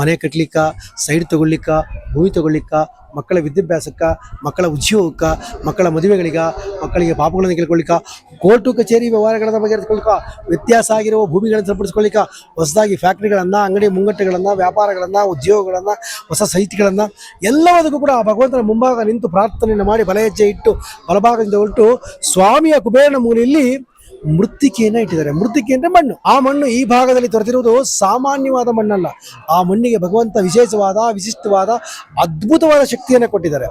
ಮನೆ ಕಟ್ಲಿಕ್ಕ ಸೈಡ್ ತಗೊಳ್ಲಿಕ್ಕ, ಭೂಮಿ ತಗೊಳ್ಲಿಕ್ಕ, ಮಕ್ಕಳ ವಿದ್ಯಾಭ್ಯಾಸಕ್ಕ, ಮಕ್ಕಳ ಉದ್ಯೋಗಕ್ಕ, ಮಕ್ಕಳ ಮದುವೆಗಳಿಗ, ಮಕ್ಕಳಿಗೆ ಪಾಪಗಳನ್ನು ಕೇಳ್ಕೊಳ್ಳಿಕ್ಕ ಕೋರ್ಟು ಕಚೇರಿ ವ್ಯವಹಾರಗಳನ್ನ ಬಗೆಹರಿಸ್ಕೊಳ್ಳಿಕ್ಕ, ವ್ಯತ್ಯಾಸ ಆಗಿರುವ ಭೂಮಿಗಳನ್ನು ಸರಿಪಡಿಸ್ಕೊಳ್ಳಿಕ್ಕ, ಹೊಸದಾಗಿ ಫ್ಯಾಕ್ಟ್ರಿಗಳನ್ನು, ಅಂಗಡಿ ಮುಂಗಟ್ಟುಗಳನ್ನು, ವ್ಯಾಪಾರಗಳನ್ನು, ಉದ್ಯೋಗಗಳನ್ನು, ಹೊಸ ಸೈಟ್ಗಳನ್ನ ಎಲ್ಲವದಕ್ಕೂ ಕೂಡ ಆ ಭಗವಂತನ ಮುಂಭಾಗ ನಿಂತು ಪ್ರಾರ್ಥನೆಯನ್ನು ಮಾಡಿ ಬಲ ಹೆಜ್ಜೆ ಇಟ್ಟು ಬಲಭಾಗದಿಂದ ಹೊರಟು ಸ್ವಾಮಿಯ ಕುಬೇರನ ಮೂಲೆಯಲ್ಲಿ ಮೃತ್ತಿಕೆಯನ್ನ ಇಟ್ಟಿದ್ದಾರೆ. ಮೃತ್ತಿಕೆ ಅಂದ್ರೆ ಮಣ್ಣು. ಆ ಮಣ್ಣು ಈ ಭಾಗದಲ್ಲಿ ದೊರೆತಿರುವುದು ಸಾಮಾನ್ಯವಾದ ಮಣ್ಣಲ್ಲ. ಆ ಮಣ್ಣಿಗೆ ಭಗವಂತ ವಿಶೇಷವಾದ, ವಿಶಿಷ್ಟವಾದ, ಅದ್ಭುತವಾದ ಶಕ್ತಿಯನ್ನು ಕೊಟ್ಟಿದ್ದಾರೆ.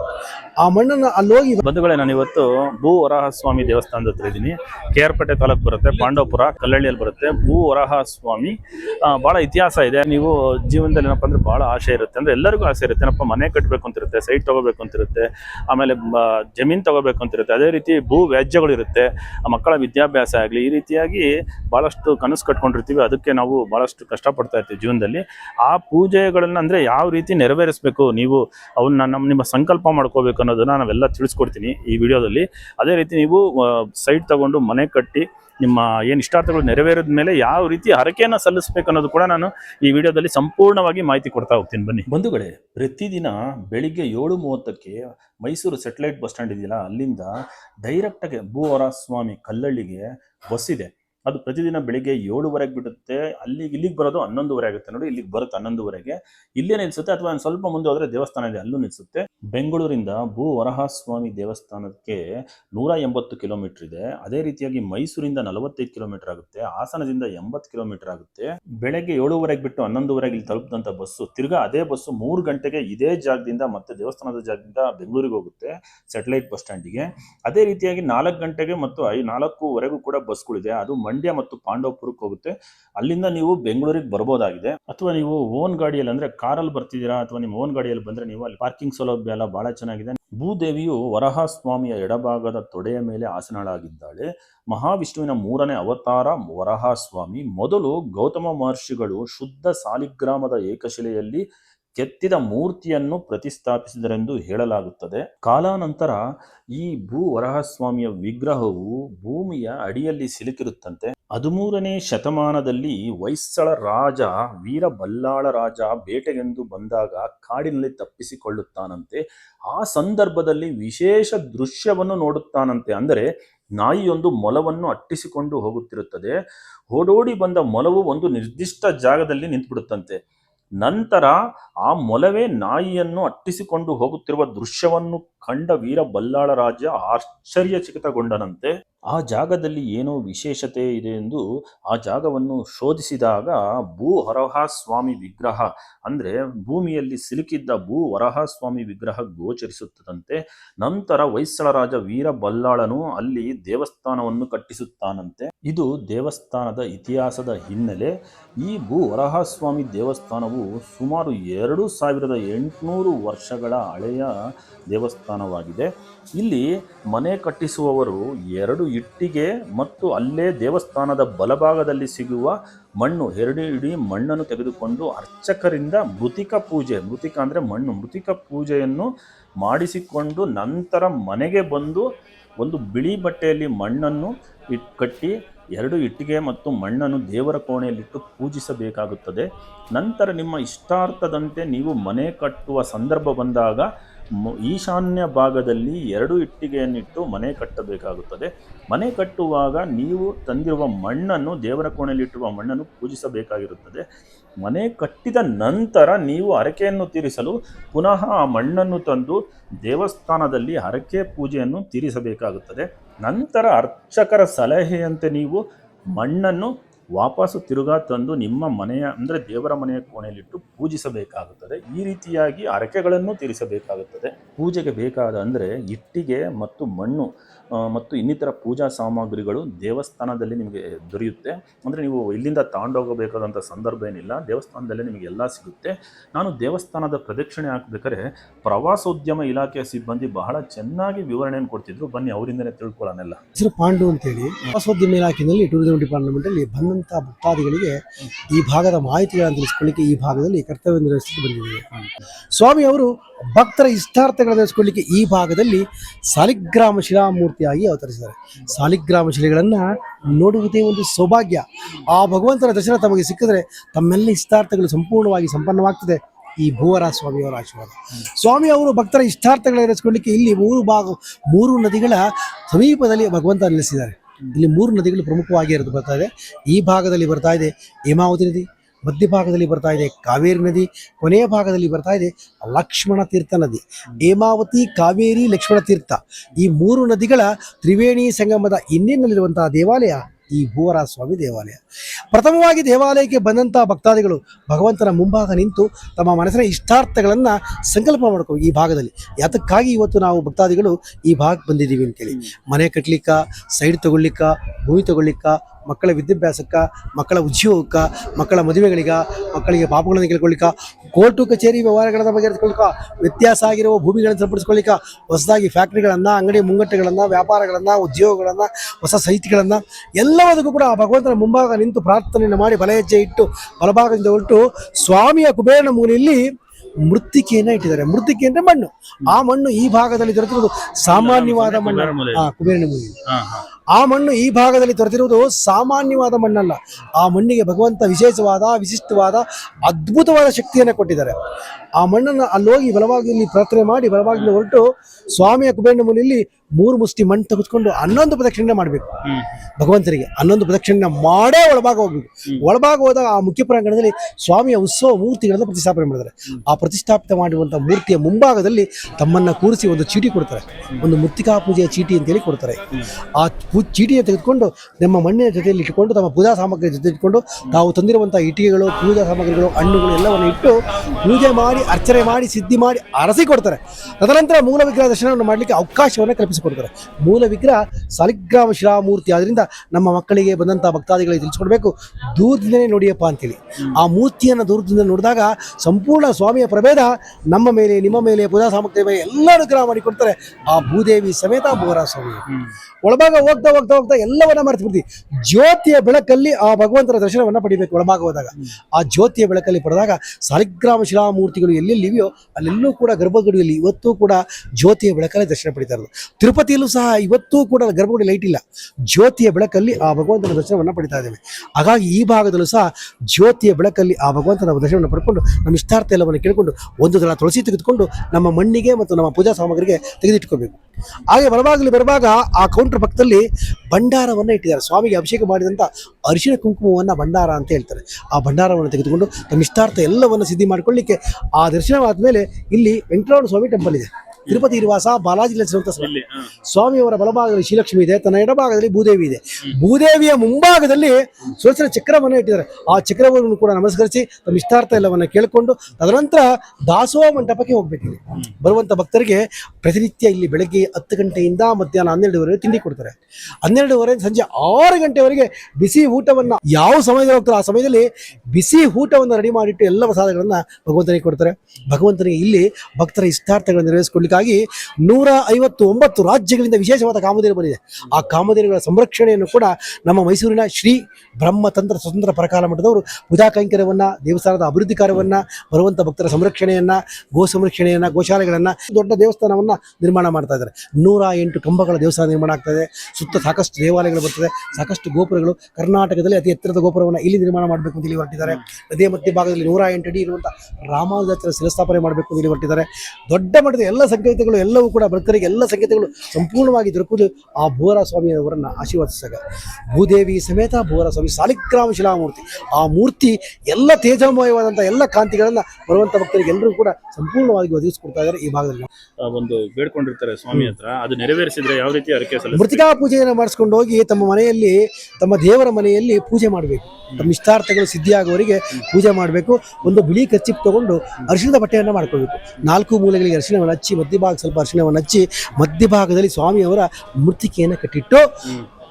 ಆ ಮಣ್ಣನ್ನು ಅಲ್ಲಿ ಹೋಗಿ ಬಂಧುಗಳೇ, ನಾನು ಇವತ್ತು ಭೂ ವರಾಹ ಸ್ವಾಮಿ ದೇವಸ್ಥಾನದ ಹತ್ರ ಇದ್ದೀನಿ. ಕೆ ಆರ್ ಪೇಟೆ ತಾಲೂಕು ಬರುತ್ತೆ, ಪಾಂಡವಪುರ, ಕಲ್ಲಳ್ಳಿಯಲ್ಲಿ ಬರುತ್ತೆ. ಭೂ ವರಾಹ ಸ್ವಾಮಿ ಬಹಳ ಇತಿಹಾಸ ಇದೆ. ನೀವು ಜೀವನದಲ್ಲಿ ಏನಪ್ಪ ಅಂದ್ರೆ ಬಹಳ ಆಸೆ ಇರುತ್ತೆ. ಅಂದ್ರೆ ಎಲ್ಲರಿಗೂ ಆಸೆ ಇರುತ್ತೆ. ಏನಪ್ಪ, ಮನೆ ಕಟ್ಟಬೇಕು ಅಂತಿರುತ್ತೆ ಸೈಟ್ ತಗೋಬೇಕು ಅಂತಿರುತ್ತೆ, ಆಮೇಲೆ ಜಮೀನ್ ತಗೋಬೇಕು ಅಂತಿರುತ್ತೆ. ಅದೇ ರೀತಿ ಭೂ ವ್ಯಾಜ್ಯಗಳು ಇರುತ್ತೆ. ಮಕ್ಕಳ ವಿದ್ಯಾಭ್ಯಾಸ ಆಗಲಿ, ಈ ರೀತಿಯಾಗಿ ಬಹಳಷ್ಟು ಕನಸು ಕಟ್ಕೊಂಡಿರ್ತೀವಿ. ಅದಕ್ಕೆ ನಾವು ಬಹಳಷ್ಟು ಕಷ್ಟಪಡ್ತಾ ಇರ್ತೀವಿ ಜೀವನದಲ್ಲಿ. ಆ ಪೂಜೆಗಳನ್ನ ಅಂದ್ರೆ ಯಾವ ರೀತಿ ನೆರವೇರಿಸಬೇಕು? ನೀವು ಅವನ್ನ ನಮ್ಮ ನಿಮ್ಮ ಸಂಕಲ್ಪ ಮಾಡ್ಕೋಬೇಕು ಅನ್ನೋದನ್ನ ನಾವೆಲ್ಲ ತಿಳಿಸ್ಕೊಡ್ತೀನಿ ಈ ವಿಡಿಯೋದಲ್ಲಿ. ಅದೇ ರೀತಿ ನೀವು ಸೈಟ್ ತಗೊಂಡು ಮನೆ ಕಟ್ಟಿ ನಿಮ್ಮ ಏನು ಇಷ್ಟಾರ್ಥಗಳು ನೆರವೇರಿದ ಮೇಲೆ ಯಾವ ರೀತಿ ಹರಕೆಯನ್ನು ಸಲ್ಲಿಸಬೇಕು ಅನ್ನೋದು ಕೂಡ ನಾನು ಈ ವಿಡಿಯೋದಲ್ಲಿ ಸಂಪೂರ್ಣವಾಗಿ ಮಾಹಿತಿ ಕೊಡ್ತಾ ಹೋಗ್ತೀನಿ. ಬನ್ನಿ. ಬಂಧುಗಳೇ, ಪ್ರತಿದಿನ ಬೆಳಿಗ್ಗೆ ಏಳು ಮೂವತ್ತಕ್ಕೆ ಮೈಸೂರು ಸೆಟಲೈಟ್ ಬಸ್ ಸ್ಟ್ಯಾಂಡ್ ಇದೆಯಲ್ಲ, ಅಲ್ಲಿಂದ ಡೈರೆಕ್ಟಾಗಿ ಭೂವರ ಸ್ವಾಮಿ ಕಲ್ಲಳ್ಳಿಗೆ ಬಸ್ ಇದೆ. ಅದು ಪ್ರತಿದಿನ ಬೆಳಿಗ್ಗೆ ಏಳುವರೆಗೆ ಬಿಡುತ್ತೆ. ಅಲ್ಲಿ ಇಲ್ಲಿಗೆ ಬರೋದು ಹನ್ನೊಂದುವರೆ ಆಗುತ್ತೆ. ನೋಡಿ, ಇಲ್ಲಿಗೆ ಬರುತ್ತೆ ಹನ್ನೊಂದುವರೆಗೆ. ಇಲ್ಲೇ ನಿಲ್ಲಿಸುತ್ತೆ ಅಥವಾ ಸ್ವಲ್ಪ ಮುಂದೆ ಹೋದ್ರೆ ದೇವಸ್ಥಾನ ಇದೆ, ಅಲ್ಲೂ ನಿಲ್ಲಿಸುತ್ತೆ ಬೆಂಗಳೂರಿಂದ ಭೂ ವರಹಸ್ವಾಮಿ ದೇವಸ್ಥಾನಕ್ಕೆ ನೂರ ಎಂಬತ್ತು ಕಿಲೋಮೀಟರ್ ಇದೆ. ಅದೇ ರೀತಿಯಾಗಿ ಮೈಸೂರಿಂದ ನಲವತ್ತೈದು ಕಿಲೋಮೀಟರ್ ಆಗುತ್ತೆ. ಹಾಸನದಿಂದ ಎಂಬತ್ತು ಕಿಲೋಮೀಟರ್ ಆಗುತ್ತೆ. ಬೆಳಗ್ಗೆ ಏಳುವರೆಗೆ ಬಿಟ್ಟು ಹನ್ನೊಂದುವರೆಗೆ ಇಲ್ಲಿ ತಲುಪಿದಂಥ ಬಸ್ಸು. ತಿರ್ಗಾ ಅದೇ ಬಸ್ಸು ಮೂರು ಗಂಟೆಗೆ ಇದೇ ಜಾಗದಿಂದ ಮತ್ತೆ ದೇವಸ್ಥಾನದ ಜಾಗದಿಂದ ಬೆಂಗಳೂರಿಗೆ ಹೋಗುತ್ತೆ, ಸ್ಯಾಟಲೈಟ್ ಬಸ್ ಸ್ಟ್ಯಾಂಡಿಗೆ. ಅದೇ ರೀತಿಯಾಗಿ ನಾಲ್ಕು ಗಂಟೆಗೆ ಮತ್ತು ಐ ನಾಲ್ಕೂವರೆಗೂ ಕೂಡ ಬಸ್ಗಳಿದೆ. ಅದು ಮಂಡ್ಯ ಮತ್ತು ಪಾಂಡವಪುರಕ್ಕೆ ಹೋಗುತ್ತೆ. ಅಲ್ಲಿಂದ ನೀವು ಬೆಂಗಳೂರಿಗೆ ಬರ್ಬೋದಾಗಿದೆ. ಅಥವಾ ನೀವು ಓನ್ ಗಾಡಿಯಲ್ಲಿ ಅಂದ್ರೆ ಕಾರಲ್ಲಿ ಬರ್ತಿದ್ದೀರಾ, ಅಥವಾ ನಿಮ್ಮ ಓನ್ ಗಾಡಿಯಲ್ಲಿ ಬಂದ್ರೆ ನೀವು ಅಲ್ಲಿ ಪಾರ್ಕಿಂಗ್ ಸೌಲಭ್ಯ ಎಲ್ಲ ಬಹಳ ಚೆನ್ನಾಗಿದೆ. ಭೂದೇವಿಯು ವರಹ ಸ್ವಾಮಿಯ ಎಡಭಾಗದ ತೊಡೆಯ ಮೇಲೆ ಆಸನಳಾಗಿದ್ದಾಳೆ. ಮಹಾವಿಷ್ಣುವಿನ ಮೂರನೇ ಅವತಾರ ವರಹ ಸ್ವಾಮಿ ಮೊದಲು ಗೌತಮ ಮಹರ್ಷಿಗಳು ಶುದ್ಧ ಸಾಲಿಗ್ರಾಮದ ಏಕಶಿಲೆಯಲ್ಲಿ ಕೆತ್ತಿದ ಮೂರ್ತಿಯನ್ನು ಪ್ರತಿಷ್ಠಾಪಿಸಿದರೆಂದು ಹೇಳಲಾಗುತ್ತದೆ. ಕಾಲಾನಂತರ ಈ ಭೂ ವರಹಸ್ವಾಮಿಯ ವಿಗ್ರಹವು ಭೂಮಿಯ ಅಡಿಯಲ್ಲಿ ಸಿಲುಕಿರುತ್ತಂತೆ. ಹದಿಮೂರನೇ ಶತಮಾನದಲ್ಲಿ ಹೊಯ್ಸಳ ರಾಜ, ವೀರಬಲ್ಲಾಳ ರಾಜ ಬೇಟೆಗೆಂದು ಬಂದಾಗ ಕಾಡಿನಲ್ಲಿ ತಪ್ಪಿಸಿಕೊಳ್ಳುತ್ತಾನಂತೆ. ಆ ಸಂದರ್ಭದಲ್ಲಿ ವಿಶೇಷ ದೃಶ್ಯವನ್ನು ನೋಡುತ್ತಾನಂತೆ. ಅಂದರೆ ನಾಯಿಯೊಂದು ಮೊಲವನ್ನು ಅಟ್ಟಿಸಿಕೊಂಡು ಹೋಗುತ್ತಿರುತ್ತದೆ. ಓಡೋಡಿ ಬಂದ ಮೊಲವು ಒಂದು ನಿರ್ದಿಷ್ಟ ಜಾಗದಲ್ಲಿ ನಿಂತುಬಿಡುತ್ತಂತೆ. ನಂತರ ಆ ಮೊಲವೇ ನಾಯಿಯನ್ನು ಅಟ್ಟಿಸಿಕೊಂಡು ಹೋಗುತ್ತಿರುವ ದೃಶ್ಯವನ್ನು ಕಂಡ ವೀರ ಬಲ್ಲಾಳ ರಾಜ ಆಶ್ಚರ್ಯಚಕಿತಗೊಂಡನಂತೆ. ಆ ಜಾಗದಲ್ಲಿ ಏನೋ ವಿಶೇಷತೆ ಇದೆ ಎಂದು ಆ ಜಾಗವನ್ನು ಶೋಧಿಸಿದಾಗ ಭೂ ವರಹ ಸ್ವಾಮಿ ವಿಗ್ರಹ ಅಂದ್ರೆ ಭೂಮಿಯಲ್ಲಿ ಸಿಲುಕಿದ್ದ ಭೂ ವರಹ ಸ್ವಾಮಿ ವಿಗ್ರಹ ಗೋಚರಿಸುತ್ತದಂತೆ ನಂತರ ಹೊಯ್ಸಳರಾಜ ರಾಜ ವೀರ ಬಲ್ಲಾಳನು ಅಲ್ಲಿ ದೇವಸ್ಥಾನವನ್ನು ಕಟ್ಟಿಸುತ್ತಾನಂತೆ. ಇದು ದೇವಸ್ಥಾನದ ಇತಿಹಾಸದ ಹಿನ್ನೆಲೆ ಈ ಭೂ ವರಹಸ್ವಾಮಿ ದೇವಸ್ಥಾನವು ಸುಮಾರು ಎರಡು ಸಾವಿರದ ಎಂಟುನೂರು ವರ್ಷಗಳ ಹಳೆಯ ದೇವಸ್ಥಾನವಾಗಿದೆ. ಇಲ್ಲಿ ಮನೆ ಕಟ್ಟಿಸುವವರು ಎರಡು ಇಟ್ಟಿಗೆ ಮತ್ತು ಅಲ್ಲೇ ದೇವಸ್ಥಾನದ ಬಲಭಾಗದಲ್ಲಿ ಸಿಗುವ ಮಣ್ಣು, ಎರಡು ಇಡೀ ಮಣ್ಣನ್ನು ತೆಗೆದುಕೊಂಡು ಅರ್ಚಕರಿಂದ ಮೃತಿಕ ಪೂಜೆ, ಮೃತಿಕ ಅಂದರೆ ಮಣ್ಣು, ಮೃತಿಕ ಪೂಜೆಯನ್ನು ಮಾಡಿಸಿಕೊಂಡು ನಂತರ ಮನೆಗೆ ಬಂದು ಒಂದು ಬಿಳಿ ಬಟ್ಟೆಯಲ್ಲಿ ಮಣ್ಣನ್ನು ಇಟ್, ಕಟ್ಟಿ ಎರಡು ಇಟ್ಟಿಗೆ ಮತ್ತು ಮಣ್ಣನ್ನು ದೇವರ ಕೋಣೆಯಲ್ಲಿಟ್ಟು ಪೂಜಿಸಬೇಕಾಗುತ್ತದೆ. ನಂತರ ನಿಮ್ಮ ಇಷ್ಟಾರ್ಥದಂತೆ ನೀವು ಮನೆ ಕಟ್ಟುವ ಸಂದರ್ಭ ಬಂದಾಗ ಈಶಾನ್ಯ ಭಾಗದಲ್ಲಿ ಎರಡು ಇಟ್ಟಿಗೆಯನ್ನಿಟ್ಟು ಮನೆ ಕಟ್ಟಬೇಕಾಗುತ್ತದೆ. ಮನೆ ಕಟ್ಟುವಾಗ ನೀವು ತಂದಿರುವ ಮಣ್ಣನ್ನು, ದೇವರ ಕೋಣೆಯಲ್ಲಿಟ್ಟಿರುವ ಮಣ್ಣನ್ನು ಪೂಜಿಸಬೇಕಾಗಿರುತ್ತದೆ. ಮನೆ ಕಟ್ಟಿದ ನಂತರ ನೀವು ಹರಕೆಯನ್ನು ತೀರಿಸಲು ಪುನಃ ಆ ಮಣ್ಣನ್ನು ತಂದು ದೇವಸ್ಥಾನದಲ್ಲಿ ಹರಕೆ ಪೂಜೆಯನ್ನು ತೀರಿಸಬೇಕಾಗುತ್ತದೆ. ನಂತರ ಅರ್ಚಕರ ಸಲಹೆಯಂತೆ ನೀವು ಮಣ್ಣನ್ನು ವಾಪಸ್ಸು ತಿರುಗಾ ತಂದು ನಿಮ್ಮ ಮನೆಯ, ಅಂದರೆ ದೇವರ ಮನೆಯ ಕೋಣೆಯಲ್ಲಿಟ್ಟು ಪೂಜಿಸಬೇಕಾಗುತ್ತದೆ. ಈ ರೀತಿಯಾಗಿ ಹರಕೆಗಳನ್ನು ತೀರಿಸಬೇಕಾಗುತ್ತದೆ. ಪೂಜೆಗೆ ಬೇಕಾದ ಅಂದರೆ ಇಟ್ಟಿಗೆ ಮತ್ತು ಮಣ್ಣು ಮತ್ತು ಇನ್ನಿತರ ಪೂಜಾ ಸಾಮಗ್ರಿಗಳು ದೇವಸ್ಥಾನದಲ್ಲಿ ನಿಮಗೆ ದೊರೆಯುತ್ತೆ. ಅಂದರೆ ನೀವು ಇಲ್ಲಿಂದ ತಗೊಂಡೋಗಬೇಕಾದಂಥ ಸಂದರ್ಭ ಏನಿಲ್ಲ, ದೇವಸ್ಥಾನದಲ್ಲೇ ನಿಮಗೆ ಎಲ್ಲ ಸಿಗುತ್ತೆ. ನಾನು ದೇವಸ್ಥಾನದ ಪ್ರದಕ್ಷಿಣೆ ಹಾಕಬೇಕಾದ್ರೆ ಪ್ರವಾಸೋದ್ಯಮ ಇಲಾಖೆಯ ಸಿಬ್ಬಂದಿ ಬಹಳ ಚೆನ್ನಾಗಿ ವಿವರಣೆಯನ್ನು ಕೊಡ್ತಿದ್ರು. ಬನ್ನಿ ಅವರಿಂದನೇ ತಿಳ್ಕೊಳ್ಳೋಣೆಲ್ಲ. ಹೆಸರು ಪಾಂಡು ಅಂತೇಳಿ. ಪ್ರವಾಸೋದ್ಯಮ ಇಲಾಖೆಯಲ್ಲಿ ಟೂರಿಸಂ ಡಿಪಾರ್ಟ್ಮೆಂಟಲ್ಲಿ ಬಂದಂಥ ಭಕ್ತಾದಿಗಳಿಗೆ ಈ ಭಾಗದ ಮಾಹಿತಿಗಳನ್ನು ತಿಳಿಸ್ಕೊಳ್ಳಿಕ್ಕೆ ಈ ಭಾಗದಲ್ಲಿ ಕರ್ತವ್ಯ ನಿರ್ವಹಿಸಿ ಬಂದಿದ್ದೀವಿ. ಸ್ವಾಮಿ ಅವರು ಭಕ್ತರ ಇಷ್ಟಾರ್ಥಗಳನ್ನು ತಿಳಿಸ್ಕೊಳ್ಳಿಕ್ಕೆ ಈ ಭಾಗದಲ್ಲಿ ಸಾಲಿಗ್ರಾಮ ಶಿಲಾಮೂರ್ತಿಯಾಗಿ ಅವತರಿಸಿದ್ದಾರೆ. ಸಾಲಿಗ್ರಾಮ ಶಿಲೆಗಳನ್ನು ನೋಡುವುದೇ ಒಂದು ಸೌಭಾಗ್ಯ. ಆ ಭಗವಂತನ ದರ್ಶನ ತಮಗೆ ಸಿಕ್ಕಿದ್ರೆ ತಮ್ಮೆಲ್ಲ ಇಷ್ಟಾರ್ಥಗಳು ಸಂಪೂರ್ಣವಾಗಿ ಸಂಪನ್ನವಾಗ್ತದೆ. ಈ ಭುವರ ಸ್ವಾಮಿಯವರ ಆಶೀರ್ವಾದ. ಸ್ವಾಮಿ ಅವರು ಭಕ್ತರ ಇಷ್ಟಾರ್ಥಗಳ ಇರಿಸ್ಕೊಳ್ಳಿಕ್ಕೆ ಇಲ್ಲಿ ಮೂರು ಭಾಗ, ಮೂರು ನದಿಗಳ ಸಮೀಪದಲ್ಲಿ ಭಗವಂತ ನೆಲೆಸಿದ್ದಾರೆ. ಇಲ್ಲಿ ಮೂರು ನದಿಗಳು ಪ್ರಮುಖವಾಗಿ ಇರೋದು ಬರ್ತಾ ಇದೆ. ಈ ಭಾಗದಲ್ಲಿ ಬರ್ತಾ ಇದೆ ಹೇಮಾವತಿ ನದಿ ಮಧ್ಯಭಾಗದಲ್ಲಿ ಬರ್ತಾ ಇದೆ ಕಾವೇರಿ ನದಿ, ಕೊನೆಯ ಭಾಗದಲ್ಲಿ ಬರ್ತಾ ಇದೆ ಲಕ್ಷ್ಮಣ ತೀರ್ಥ ನದಿ. ಹೇಮಾವತಿ, ಕಾವೇರಿ, ಲಕ್ಷ್ಮಣ ತೀರ್ಥ. ಈ ಮೂರು ನದಿಗಳ ತ್ರಿವೇಣಿ ಸಂಗಮದ ಇನ್ನಿನಲ್ಲಿರುವಂತಹ ದೇವಾಲಯ ಈ ಭೂವರ ಸ್ವಾಮಿ ದೇವಾಲಯ. ಪ್ರಥಮವಾಗಿ ದೇವಾಲಯಕ್ಕೆ ಬಂದಂತಹ ಭಕ್ತಾದಿಗಳು ಭಗವಂತನ ಮುಂಭಾಗ ನಿಂತು ತಮ್ಮ ಮನಸ್ಸಿನ ಇಷ್ಟಾರ್ಥಗಳನ್ನು ಸಂಕಲ್ಪ ಮಾಡ್ಕೋ ಈ ಭಾಗದಲ್ಲಿ. ಯಾತಕ್ಕಾಗಿ ಇವತ್ತು ನಾವು ಭಕ್ತಾದಿಗಳು ಈ ಭಾಗಕ್ಕೆ ಬಂದಿದ್ದೀವಿ ಅಂತೇಳಿ. ಮನೆ ಕಟ್ಲಿಕ್ಕ, ಸೈಡ್ ತಗೊಳ್ಲಿಕ್ಕ, ಭೂಮಿ ತಗೊಳ್ಲಿಕ್ಕ ಮಕ್ಕಳ ವಿದ್ಯಾಭ್ಯಾಸಕ್ಕೆ, ಮಕ್ಕಳ ಉದ್ಯೋಗಕ್ಕ, ಮಕ್ಕಳ ಮದುವೆಗಳಿಗೆ, ಮಕ್ಕಳಿಗೆ ಪಾಪಗಳನ್ನು ಕೇಳ್ಕೊಳ್ಳಿಕ್ಕ ಕೋರ್ಟು ಕಚೇರಿ ವ್ಯವಹಾರಗಳನ್ನು ಬಗೆಹರಿಸ್ಕೊಳ್ಳಿಕ್ಕ ವ್ಯತ್ಯಾಸ ಆಗಿರುವ ಭೂಮಿಗಳನ್ನು ಸರಿಪಡಿಸ್ಕೊಳ್ಳಿಕ್ಕ ಹೊಸದಾಗಿ ಫ್ಯಾಕ್ಟ್ರಿಗಳನ್ನು, ಅಂಗಡಿ ಮುಂಗಟ್ಟುಗಳನ್ನು, ವ್ಯಾಪಾರಗಳನ್ನು, ಉದ್ಯೋಗಗಳನ್ನು, ಹೊಸ ಸೈಟ್ಗಳನ್ನು ಎಲ್ಲವದಕ್ಕೂ ಕೂಡ ಆ ಭಗವಂತನ ಮುಂಭಾಗ ನಿಂತು ಪ್ರಾರ್ಥನೆಯನ್ನು ಮಾಡಿ ಬಲ ಹೆಜ್ಜೆ ಇಟ್ಟು ಬಲಭಾಗದಿಂದ ಹೊರಟು ಸ್ವಾಮಿಯ ಕುಬೇರನ ಮೂಲೆಯಲ್ಲಿ ಮೃತ್ತಿಕೆಯನ್ನು ಇಟ್ಟಿದ್ದಾರೆ. ಮೃತ್ತಿಕೆ ಅಂದ್ರೆ ಮಣ್ಣು. ಆ ಮಣ್ಣು ಈ ಭಾಗದಲ್ಲಿ ದೊರೆತಿರುವುದು ಸಾಮಾನ್ಯವಾದ ಮಣ್ಣು. ಆ ಕುಬೇರನ ಮೂಲೆ ಆ ಮಣ್ಣು ಈ ಭಾಗದಲ್ಲಿ ದೊರೆತಿರುವುದು ಸಾಮಾನ್ಯವಾದ ಮಣ್ಣಲ್ಲ. ಆ ಮಣ್ಣಿಗೆ ಭಗವಂತ ವಿಶೇಷವಾದ ವಿಶಿಷ್ಟವಾದ ಅದ್ಭುತವಾದ ಶಕ್ತಿಯನ್ನು ಕೊಟ್ಟಿದ್ದಾರೆ. ಆ ಮಣ್ಣನ್ನು ಅಲ್ಲಿ ಹೋಗಿ ಬಲಭಾಗದಲ್ಲಿ ಪ್ರಾರ್ಥನೆ ಮಾಡಿ ಬಲವಾಗಿ ಹೊರಟು ಸ್ವಾಮಿಯ ಕುಬೇರನ ಮೂಲೆಯಲ್ಲಿ ಮೂರು ಮುಷ್ಟಿ ಮಣ್ಣು ತೆಗೆದುಕೊಂಡು ಹನ್ನೊಂದು ಪ್ರದಕ್ಷಿಣೆ ಮಾಡಬೇಕು. ಭಗವಂತನಿಗೆ ಹನ್ನೊಂದು ಪ್ರದಕ್ಷಿಣೆ ಮಾಡೇ ಒಳಭಾಗ ಹೋಗ್ಬೇಕು ಒಳಭಾಗ ಹೋದಾಗ ಆ ಮುಖ್ಯ ಪ್ರಾಂಗಣದಲ್ಲಿ ಸ್ವಾಮಿಯ ಉತ್ಸವ ಮೂರ್ತಿಗಳನ್ನು ಪ್ರತಿಷ್ಠಾಪನೆ ಮಾಡಿದ್ದಾರೆ. ಆ ಪ್ರತಿಷ್ಠಾಪಿತ ಮಾಡಿರುವಂತಹ ಮೂರ್ತಿಯ ಮುಂಭಾಗದಲ್ಲಿ ತಮ್ಮನ್ನ ಕೂರಿಸಿ ಒಂದು ಚೀಟಿ ಕೊಡ್ತಾರೆ. ಒಂದು ಮೃತ್ತಿಕಾ ಪೂಜೆಯ ಚೀಟಿ ಅಂತೇಳಿ ಕೊಡ್ತಾರೆ. ಆ ಚೀಟಿಯನ್ನು ತೆಗೆದುಕೊಂಡು ನಮ್ಮ ಮಣ್ಣಿನ ಜೊತೆಯಲ್ಲಿ ಇಟ್ಟುಕೊಂಡು ತಮ್ಮ ಪೂಜಾ ಸಾಮಗ್ರಿ ಜೊತೆ ಇಟ್ಕೊಂಡು ತಾವು ತಂದಿರುವಂಥ ಇಟ್ಟಿಗೆಗಳು ಪೂಜಾ ಸಾಮಗ್ರಿಗಳು ಹಣ್ಣುಗಳು ಎಲ್ಲವನ್ನು ಇಟ್ಟು ಪೂಜೆ ಮಾಡಿ ಅರ್ಚನೆ ಮಾಡಿ ಸಿದ್ಧಿ ಮಾಡಿ ಅರಸಿ ಕೊಡ್ತಾರೆ. ತದನಂತರ ಮೂಲ ವಿಗ್ರಹ ದರ್ಶನವನ್ನು ಮಾಡಲಿಕ್ಕೆ ಅವಕಾಶವನ್ನು ಕಲ್ಪಿಸಿಕೊಡ್ತಾರೆ. ಮೂಲ ವಿಗ್ರಹ ಸಾಲಿಗ್ರಾಮ ಶಿಲಾಮೂರ್ತಿ ಆದ್ರಿಂದ ನಮ್ಮ ಮಕ್ಕಳಿಗೆ ಬಂದಂಥ ಭಕ್ತಾದಿಗಳಿಗೆ ತಿಳಿಸ್ಕೊಡ್ಬೇಕು. ದೂರದಿಂದಲೇ ನೋಡಿಯಪ್ಪ ಅಂತೇಳಿ. ಆ ಮೂರ್ತಿಯನ್ನು ದೂರದಿಂದ ನೋಡಿದಾಗ ಸಂಪೂರ್ಣ ಸ್ವಾಮಿಯ ಪ್ರಭೇದ ನಮ್ಮ ಮೇಲೆ ನಿಮ್ಮ ಮೇಲೆ ಪೂಜಾ ಸಾಮಗ್ರಿ ಮೇಲೆ ಎಲ್ಲ ಅನುಗ್ರಹ ಮಾಡಿಕೊಡ್ತಾರೆ. ಆ ಭೂದೇವಿ ಸಮೇತ ಬೋರಾ ಸ್ವಾಮಿ. ಒಳಭಾಗ ಹೋಗ್ತಾ ಹೋಗ್ತಾ ಹೋಗ್ತಾ ಎಲ್ಲವನ್ನ ಮರೆತು ಜ್ಯೋತಿಯ ಬೆಳಕಲ್ಲಿ ಆ ಭಗವಂತನ ದರ್ಶನವನ್ನ ಪಡಿಬೇಕು ಒಳಭಾಗ ಹೋದಾಗ. ಆ ಜ್ಯೋತಿಯ ಬೆಳಕಲ್ಲಿ ಪಡೆದಾಗ ಸಾಲಿಗ್ರಾಮ ಶಿಲಾಮೂರ್ತಿಗಳು ಎಲ್ಲೆಲ್ಲಿವೆಯೋ ಅಲ್ಲೆಲ್ಲೂ ಕೂಡ ಗರ್ಭಗುಡಿಯಲ್ಲಿ ಇವತ್ತೂ ಕೂಡ ಜ್ಯೋತಿಯ ಬೆಳಕಲ್ಲಿ ದರ್ಶನ ಪಡಿತಾ ಇರೋದು. ತಿರುಪತಿಯಲ್ಲೂ ಸಹ ಇವತ್ತೂ ಕೂಡ ಗರ್ಭಗುಡಿ ಲೈಟ್ ಇಲ್ಲ. ಜ್ಯೋತಿಯ ಬೆಳಕಲ್ಲಿ ಆ ಭಗವಂತನ ದರ್ಶನವನ್ನು ಪಡಿತಾ ಇದ್ದೇವೆ. ಹಾಗಾಗಿ ಈ ಭಾಗದಲ್ಲೂ ಸಹ ಜ್ಯೋತಿಯ ಬೆಳಕಲ್ಲಿ ಆ ಭಗವಂತನ ದರ್ಶನವನ್ನು ಪಡ್ಕೊಂಡು ನಮ್ಮ ಇಷ್ಟಾರ್ಥ ಎಲ್ಲವನ್ನು ಕೇಳಿಕೊಂಡು ಒಂದು ದಳ ತುಳಸಿ ತೆಗೆದುಕೊಂಡು ನಮ್ಮ ಮಣ್ಣಿಗೆ ಮತ್ತು ನಮ್ಮ ಪೂಜಾ ಸಾಮಗ್ರಿಗೆ ತೆಗೆದಿಟ್ಕೋಬೇಕು. ಹಾಗೆ ಬಲಭಾಗದಲ್ಲಿ ಬರುವಾಗ ಆ ಕೌಂಟರ್ ಪಕ್ಕದಲ್ಲಿ ಭಂಡಾರವನ್ನು ಇಟ್ಟಿದ್ದಾರೆ. ಸ್ವಾಮಿಗೆ ಅಭಿಷೇಕ ಮಾಡಿದಂಥ ಅರಿಶಿಣ ಕುಂಕುಮವನ್ನು ಭಂಡಾರ ಅಂತ ಹೇಳ್ತಾರೆ. ಆ ಭಂಡಾರವನ್ನು ತೆಗೆದುಕೊಂಡು ನಮ್ಮ ಇಷ್ಟಾರ್ಥ ಎಲ್ಲವನ್ನು ಸಿದ್ಧಿ ಮಾಡಿಕೊಳ್ಳಿಕ್ಕೆ ಆ ದರ್ಶನವಾದ ಮೇಲೆ ಇಲ್ಲಿ ವೆಂಕಟರಮಣ ಸ್ವಾಮಿ ಟೆಂಪಲ್ ಇದೆ. ತಿರುಪತಿ ಇರುವಾಸ ಬಾಲಾಜಿ ನೆಲೆಸಿರುವಂಥ ಸ್ವಾಮಿ. ಸ್ವಾಮಿಯವರ ಬಲಭಾಗದಲ್ಲಿ ಶ್ರೀಲಕ್ಷ್ಮಿ ಇದೆ ತನ್ನ ಎಡಭಾಗದಲ್ಲಿ ಭೂದೇವಿ ಇದೆ. ಭೂದೇವಿಯ ಮುಂಭಾಗದಲ್ಲಿ ಸುರಕ್ಷಣ ಚಕ್ರವನ್ನು ಇಟ್ಟಿದ್ದಾರೆ. ಆ ಚಕ್ರವನ್ನು ಕೂಡ ನಮಸ್ಕರಿಸಿ ತಮ್ಮ ಇಷ್ಟಾರ್ಥ ಎಲ್ಲವನ್ನ ಕೇಳಿಕೊಂಡು ತದನಂತರ ದಾಸೋಹ ಮಂಟಪಕ್ಕೆ ಹೋಗ್ಬೇಕು ಬರುವಂತ ಭಕ್ತರಿಗೆ ಪ್ರತಿನಿತ್ಯ ಇಲ್ಲಿ ಬೆಳಗ್ಗೆ ಹತ್ತು ಗಂಟೆಯಿಂದ ಮಧ್ಯಾಹ್ನ ಹನ್ನೆರಡುವರೆ ತಿಂಡಿ ಕೊಡ್ತಾರೆ. ಹನ್ನೆರಡುವರೆ ಸಂಜೆ ಆರು ಗಂಟೆವರೆಗೆ ಬಿಸಿ ಊಟವನ್ನ ಯಾವ ಸಮಯದಲ್ಲಿ ಹೋಗ್ತಾರೆ ಆ ಸಮಯದಲ್ಲಿ ಬಿಸಿ ಊಟವನ್ನು ರೆಡಿ ಮಾಡಿಟ್ಟು ಎಲ್ಲ ಪ್ರಸಾದಗಳನ್ನ ಭಗವಂತನಿಗೆ ಕೊಡ್ತಾರೆ. ಭಗವಂತನಿಗೆ ಇಲ್ಲಿ ಭಕ್ತರ ಇಷ್ಟಾರ್ಥಗಳನ್ನು ನೆರವೇರಿಸಿಕೊಳ್ಳಿಕ್ಕಾಗಿ ನೂರ ಐವತ್ತು ಒಂಬತ್ತು ರಾಜ್ಯಗಳಿಂದ ವಿಶೇಷವಾದ ಕಾಮಧೇನು ಬಂದಿದೆ. ಆ ಕಾಮಧೇನುಗಳ ಸಂರಕ್ಷಣೆಯನ್ನು ಕೂಡ ನಮ್ಮ ಮೈಸೂರಿನ ಶ್ರೀ ಬ್ರಹ್ಮತಂತ್ರ ಸ್ವತಂತ್ರ ಪ್ರಕಾರ ಮಠದವರು ಪೂಜಾ ಕೈಂಕರ್ಯವನ್ನು ದೇವಸ್ಥಾನದ ಅಭಿವೃದ್ಧಿ ಕಾರ್ಯವನ್ನು ಬರುವಂಥ ಭಕ್ತರ ಸಂರಕ್ಷಣೆಯನ್ನ, ಗೋ ಸಂರಕ್ಷಣೆಯನ್ನ, ಗೋಶಾಲೆಗಳನ್ನ ದೊಡ್ಡ ದೇವಸ್ಥಾನವನ್ನ ನಿರ್ಮಾಣ ಮಾಡ್ತಾ ಇದ್ದಾರೆ. ನೂರ ಎಂಟು ಕಂಬಗಳ ದೇವಸ್ಥಾನ ನಿರ್ಮಾಣ ಆಗ್ತಾ ಇದೆ. ಸುತ್ತ ಸಾಕಷ್ಟು ದೇವಾಲಯಗಳು ಬರ್ತದೆ. ಸಾಕಷ್ಟು ಗೋಪುರಗಳು ಕರ್ನಾಟಕದಲ್ಲಿ ಅತಿ ಎತ್ತರದ ಗೋಪುರವನ್ನು ಇಲ್ಲಿ ನಿರ್ಮಾಣ ಮಾಡಬೇಕು ಅಂತ ಇಲ್ಲಿ ಹೊರಟಿದ್ದಾರೆ. ನದಿಯ ಮಧ್ಯ ಭಾಗದಲ್ಲಿ ನೂರ ಎಂಟು ಅಡಿ ಇರುವಂಥ ರಾಮಾನುಜಾಚಾರ್ಯ ಶಿಲಸ್ಥಾಪನೆ ಮಾಡಬೇಕು ಅಂತ ಇಲ್ಲಿ ಹೊರಟಿದ್ದಾರೆ. ದೊಡ್ಡ ಮಟ್ಟದ ಎಲ್ಲ ಸಂಕೇತಗಳು ಎಲ್ಲವೂ ಕೂಡ ಭಕ್ತರಿಗೆ ಎಲ್ಲ ಸಂಕೇತಗಳು ಸಂಪೂರ್ಣವಾಗಿ ದೊರಕುವುದು ಆ ಭೂವರ ಸ್ವಾಮಿಯವರನ್ನ ಆಶೀರ್ವಾದಿಸಿದಾಗ. ಭೂದೇವಿ ಸಮೇತ ಭೂವರ ಸ್ವಾಮಿ ಸಾಲಿಗ್ರಾಮ ಶಿಲಾಮೂರ್ತಿ. ಆ ಮೂರ್ತಿ ಎಲ್ಲ ತೇಜಮಯವಾದಂಥ ಎಲ್ಲ ಕಾಂತಿಗಳನ್ನ ಬರುವಂಥ ಭಕ್ತರಿಗೆ ಎಲ್ಲರೂ ಕೂಡ ಸಂಪೂರ್ಣವಾಗಿ ಒದಗಿಸ್ಕೊಡ್ತಾ ಇದ್ದಾರೆ ಈ ಭಾಗದಲ್ಲಿ. ಒಂದು ಬೇಡ್ಕೊಂಡಿರ್ತಾರೆ ಸ್ವಾಮಿ ಹತ್ರ. ಅದು ನೆರವೇರಿಸಿದ್ರೆ ಯಾವ ರೀತಿ ಅರಕೆ ಮೃತಿಕಾ ಪೂಜೆಯನ್ನು ಮಾಡಿಸ್ಕೊಂಡು ಹೋಗಿ ತಮ್ಮ ಮನೆಯಲ್ಲಿ ತಮ್ಮ ದೇವರ ಮನೆಯಲ್ಲಿ ಪೂಜೆ ಮಾಡಬೇಕು. ತಮ್ಮ ಇಷ್ಟಾರ್ಥಗಳು ಸಿದ್ಧಿಯಾಗುವವರಿಗೆ ಪೂಜೆ ಮಾಡಬೇಕು. ಒಂದು ಬಿಳಿ ಕಚ್ಚಿಪ್ ತಗೊಂಡು ಅರಿಶಿಣದ ಬಟ್ಟೆಯನ್ನು ಮಾಡ್ಕೋಬೇಕು ನಾಲ್ಕು ಮೂಲೆಗಳಿಗೆ ಅರಿಶಿಣವನ್ನು ಹಚ್ಚಿ ಮಧ್ಯಭಾಗ ಸ್ವಲ್ಪ ಅರ್ಶಿಣವನ್ನು ಹಚ್ಚಿ ಮಧ್ಯಭಾಗದಲ್ಲಿ ಸ್ವಾಮಿಯವರ ಮೂರ್ತಿಕೆಯನ್ನು ಕಟ್ಟಿಟ್ಟು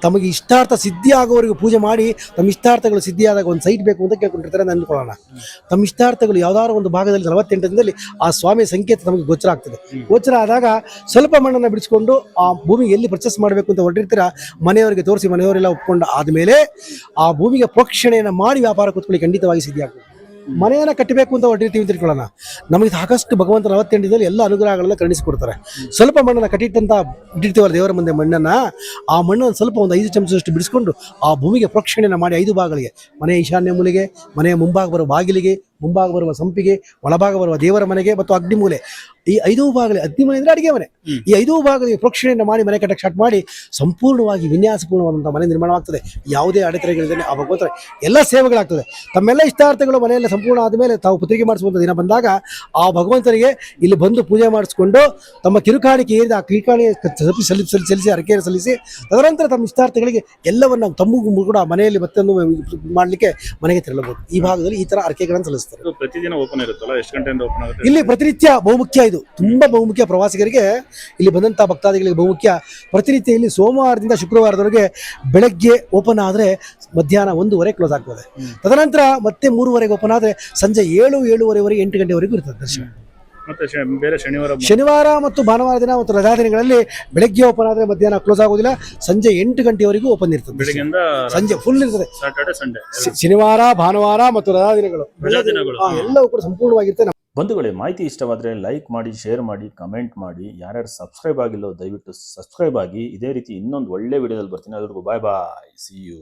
ತಮಗೆ ಇಷ್ಟಾರ್ಥ ಸಿದ್ಧಿ ಆಗೋವರೆಗೂ ಪೂಜೆ ಮಾಡಿ ತಮ್ಮ ಇಷ್ಟಾರ್ಥಗಳು ಸಿದ್ಧಿಯಾದಾಗ ಒಂದು ಸೈಟ್ ಬೇಕು ಅಂತ ಕೇಳ್ಕೊಂಡಿರ್ತಾರೆ ಅಂತ ಅಂದ್ಕೊಳ್ಳೋಣ. ತಮ್ಮ ಇಷ್ಟಾರ್ಥಗಳು ಯಾವ್ದಾದ್ರು ಒಂದು ಭಾಗದಲ್ಲಿ ನಲವತ್ತೆಂಟು ದಿನದಲ್ಲಿ ಆ ಸ್ವಾಮಿಯ ಸಂಕೇತ ನಮಗೆ ಗೋಚರ ಆಗ್ತದೆ. ಗೋಚರ ಆದಾಗ ಸ್ವಲ್ಪ ಮಣ್ಣನ್ನು ಬಿಡಿಸ್ಕೊಂಡು ಆ ಭೂಮಿ ಎಲ್ಲಿ ಪರ್ಚೇಸ್ ಮಾಡಬೇಕು ಅಂತ ಹೊರಟಿರ್ತೀರ ಮನೆಯವರಿಗೆ ತೋರಿಸಿ ಮನೆಯವರೆಲ್ಲ ಒಪ್ಕೊಂಡು ಆದಮೇಲೆ ಆ ಭೂಮಿಗೆ ಪ್ರೋಕ್ಷಣೆಯನ್ನು ಮಾಡಿ ವ್ಯಾಪಾರ ಕೂತ್ಕೊಳ್ಳಿ ಖಂಡಿತವಾಗಿ ಸಿದ್ಧಿ ಆಗ್ತದೆ ಮನೆಯನ್ನ ಕಟ್ಟಬೇಕು ಅಂತ ಹೊರಟಿರ್ತೀವಿ ಅಂತ ತಿಳ್ಕೊಳ್ಳೋಣ ನಮಗೆ ಸಾಕಷ್ಟು ಭಗವಂತ ನಲವತ್ತೆಂಟು ದಿನದಲ್ಲಿ ಎಲ್ಲ ಅನುಗ್ರಹಗಳನ್ನ ಕರುಣಿಸಿಕೊಡ್ತಾರೆ. ಸ್ವಲ್ಪ ಮಣ್ಣನ್ನು ಕಟ್ಟಿಟ್ಟಂತ ಇಟ್ಟಿರ್ತೀವಲ್ಲ ದೇವರ ಮುಂದೆ ಮಣ್ಣನ್ನ, ಆ ಮಣ್ಣನ್ನು ಸ್ವಲ್ಪ ಒಂದು ಐದು ಚಮಚದಷ್ಟು ಬಿಡಿಸ್ಕೊಂಡು ಆ ಭೂಮಿಗೆ ಪ್ರೋಕ್ಷಣೆಯನ್ನು ಮಾಡಿ ಐದು ಭಾಗಗಳಿಗೆ ಮನೆಯ ಈಶಾನ್ಯ ಮೂಲಿಗೆ, ಮನೆಯ ಮುಂಭಾಗ ಬರುವ ಬಾಗಿಲಿಗೆ ಮುಂಭಾಗ ಬರುವ ಸಂಪಿಗೆ ಒಳಭಾಗ ಬರುವ ದೇವರ ಮನೆಗೆ ಮತ್ತು ಅಗ್ನಿಮೂಲೆ ಈ ಐದು ಭಾಗದಲ್ಲಿ ಅಗ್ನಿ ಮನೆ ಅಂದ್ರೆ ಅಡಿಗೆ ಮನೆ. ಈ ಐದು ಭಾಗದಲ್ಲಿ ಪ್ರೋಕ್ಷಣೆಯನ್ನು ಮಾಡಿ ಮನೆ ಕಟ್ಟಕ್ಕೆ ಸ್ಟಾರ್ಟ್ ಮಾಡಿ ಸಂಪೂರ್ಣವಾಗಿ ವಿನ್ಯಾಸಪೂರ್ಣವಾದಂಥ ಮನೆ ನಿರ್ಮಾಣವಾಗ್ತದೆ ಯಾವುದೇ ಅಡೆತಡೆಗಳಿಲ್ಲದೆ ಆ ಭಗವಂತರ ಎಲ್ಲ ಸೇವೆಗಳಾಗ್ತದೆ. ತಮ್ಮೆಲ್ಲ ಇಷ್ಟಾರ್ಥಗಳು ಮನೆಯಲ್ಲಿ ಸಂಪೂರ್ಣ ಆದಮೇಲೆ ತಾವು ಪುತ್ರಿಗೆ ಮಾಡಿಸುವಂಥ ದಿನ ಬಂದಾಗ ಆ ಭಗವಂತನಿಗೆ ಇಲ್ಲಿ ಬಂದು ಪೂಜೆ ಮಾಡಿಸ್ಕೊಂಡು ತಮ್ಮ ಕಿರುಕಾಣಿಕೆ ಏರಿದ ಆ ಕಿರುಕಾಣಿ ಸಲ್ಲಿಸಿ ಸಲ್ಲಿಸಿ ಸಲ್ಲಿಸಿ ಅರಕೆಯನ್ನು ಸಲ್ಲಿಸಿ ತದನಂತರ ತಮ್ಮ ಇಷ್ಟಾರ್ಥಗಳಿಗೆ ಎಲ್ಲವನ್ನು ತಮ್ಮ ಕೂಡ ಮನೆಯಲ್ಲಿ ಮತ್ತೊಂದು ಮಾಡಲಿಕ್ಕೆ ಮನೆಗೆ ತೆರಳಬಹುದು. ಈ ಭಾಗದಲ್ಲಿ ಈ ತರ ಅರಕೆಗಳನ್ನು ಸಲ್ಲಿಸ್ತಾರೆ. ಇದು ಪ್ರತಿದಿನ ಓಪನ್ ಇರುತ್ತಲ್ಲ? ಎಷ್ಟು ಗಂಟೆಯಿಂದ ಓಪನ್ ಆಗುತ್ತೆ? ಇಲ್ಲಿ ಪ್ರತಿನಿತ್ಯ ಬಹುಮುಖ್ಯ ಇದು. ತುಂಬಾ ಬಹುಮುಖ್ಯ ಪ್ರವಾಸಿಗರಿಗೆ ಇಲ್ಲಿ ಬಂದಂತ ಭಕ್ತಾದಿಗಳಿಗೆ ಬಹುಮುಖ್ಯ. ಪ್ರತಿನಿತ್ಯ ಇಲ್ಲಿ ಸೋಮವಾರದಿಂದ ಶುಕ್ರವಾರದವರೆಗೆ ಬೆಳಗ್ಗೆ ಓಪನ್ ಆದ್ರೆ ಮಧ್ಯಾಹ್ನ ಒಂದೂವರೆ ಕ್ಲೋಸ್ ಆಗ್ತದೆ. ತದನಂತರ ಮತ್ತೆ ಮೂರುವರೆಗೆ ಓಪನ್ ಆದ್ರೆ ಸಂಜೆ ಏಳು ಏಳುವರೆವರೆಗೆ ಎಂಟು ಗಂಟೆವರೆಗೂ ಇರ್ತದೆ ದರ್ಶನ. ಮತ್ತೆ ಶ- ಬೇರೆ ಶನಿವಾರ ಶನಿವಾರ ಮತ್ತು ಭಾನುವಾರ ದಿನ ಮತ್ತು ರಜಾ ದಿನಗಳಲ್ಲಿ ಬೆಳಗ್ಗೆ ಓಪನ್ ಆದ್ರೆ ಮಧ್ಯಾಹ್ನ ಕ್ಲೋಸ್ ಆಗೋದಿಲ್ಲ ಸಂಜೆ ಎಂಟು ಗಂಟೆವರೆಗೂ ಓಪನ್ ಇರ್ತದೆ. ಬೆಳಗ್ಗೆಯಿಂದ ಸಂಜೆ ಫುಲ್ ಇರ್ತದೆ. ಸಾಟರ್ಡೆ ಸಂಡೇ ಶಿ- ಶನಿವಾರ ಭಾನುವಾರ ಮತ್ತು ರಜಾ ದಿನಗಳು. ರಜಾ ದಿನಗಳು. ಹಾ, ಎಲ್ಲವೂ ಕೂಡ ಸಂಪೂರ್ಣವಾಗಿರ್ತದೆ ಬಂಧುಗಳೇ ಮಾಹಿತಿ ಇಷ್ಟವಾದರೆ ಲೈಕ್ ಮಾಡಿ ಶೇರ್ ಮಾಡಿ ಕಮೆಂಟ್ ಮಾಡಿ. ಯಾರ್ಯಾರು ಸಬ್ಸ್ಕ್ರೈಬ್ ಆಗಿಲ್ಲೋ ದಯವಿಟ್ಟು ಸಬ್ಸ್ಕ್ರೈಬ್ ಆಗಿ. ಇದೇ ರೀತಿ ಇನ್ನೊಂದು ಒಳ್ಳೆ ವಿಡಿಯೋದಲ್ಲಿ ಬರ್ತೀನಿ. ಅದ್ರಿಗೂ ಬಾಯ್ ಬಾಯ್ ಸಿ ಯು